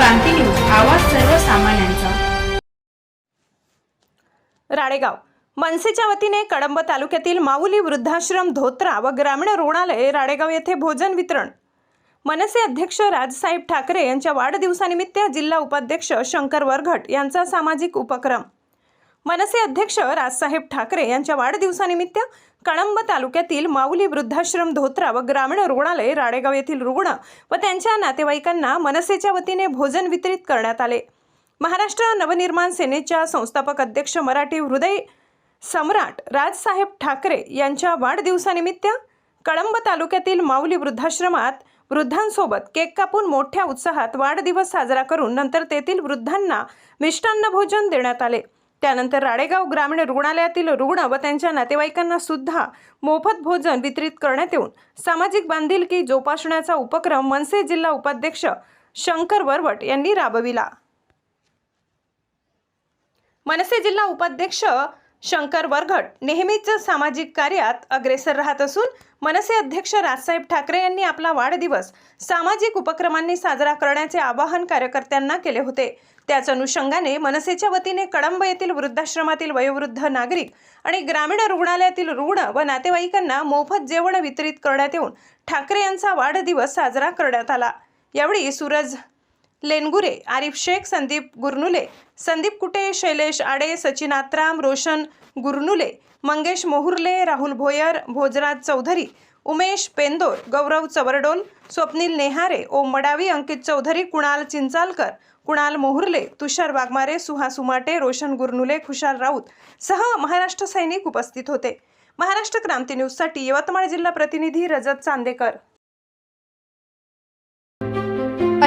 क्रांती news आवाज सर्वसामान्यांचा. राळेगाव मनसेच्या वतीने कळंब तालुक्यातील माऊली वृद्धाश्रम धोत्रा व ग्रामीण रुग्णालय राळेगाव येथे भोजन वितरण. मनसे अध्यक्ष राजसाहेब ठाकरे यांच्या वाढदिवसानिमित्त जिल्हा उपाध्यक्ष शंकर वरघट यांचा सामाजिक उपक्रम. मनसे अध्यक्ष राजसाहेब ठाकरे यांच्या वाढदिवसानिमित्त कळंब तालुक्यातील माऊली वृद्धाश्रम धोत्रा व ग्रामीण रुग्णालय राळेगाव येथील रुग्ण व त्यांच्या नातेवाईकांना मनसेच्या वतीने भोजन वितरित करण्यात आले. महाराष्ट्र नवनिर्माण सेनेच्या संस्थापक अध्यक्ष मराठी हृदय सम्राट राजसाहेब ठाकरे यांच्या वाढदिवसानिमित्त कळंब तालुक्यातील माऊली वृद्धाश्रमात वृद्धांसोबत केक कापून मोठ्या उत्साहात वाढदिवस साजरा करून नंतर तेथील वृद्धांना मिष्टान्न भोजन देण्यात आले. त्यानंतर राळेगाव ग्रामीण रुग्णालयातील रुग्ण व त्यांच्या नातेवाईकांना सुद्धा मोफत भोजन वितरित करण्यात येऊन सामाजिक बांधिलकी जोपासण्याचा उपक्रम मनसे जिल्हा उपाध्यक्ष शंकर वरवट यांनी राबविला. मनसे जिल्हा उपाध्यक्ष शंकर वरघट नेहमीच सामाजिक कार्यात अग्रेसर राहत असून मनसे अध्यक्ष राजसाहेब ठाकरे यांनी आपला वाढदिवस सामाजिक उपक्रमांनी साजरा करण्याचे आवाहन कार्यकर्त्यांना केले होते. त्याच अनुषंगाने मनसेच्या वतीने कळंब येथील वृद्धाश्रमातील वयोवृद्ध नागरिक आणि ग्रामीण रुग्णालयातील रुग्ण व नातेवाईकांना मोफत जेवण वितरित करण्यात येऊन ठाकरे यांचा वाढदिवस साजरा करण्यात आला. यावेळी सूरज लेनगुरे आरिफ शेख संदीप गुरनुले संदीप कुटे शैलेश आडे सचिन आत्राम रोशन गुरनुले मंगेश मोहुर्ले राहुल भोयर भोजराज चौधरी उमेश पेंदोर गौरव चवरडोल स्वप्नील नेहारे ओम मडावी अंकित चौधरी कुणाल चिंचालकर कुणाल मोहुर्ले तुषार वाघमारे सुहास उमाटे रोशन गुरनुले खुशाल राऊत सह महाराष्ट्र सैनिक उपस्थित होते. महाराष्ट्र क्रांती न्यूजसाठी यवतमाळ जिल्हा प्रतिनिधी रजत चांदेकर.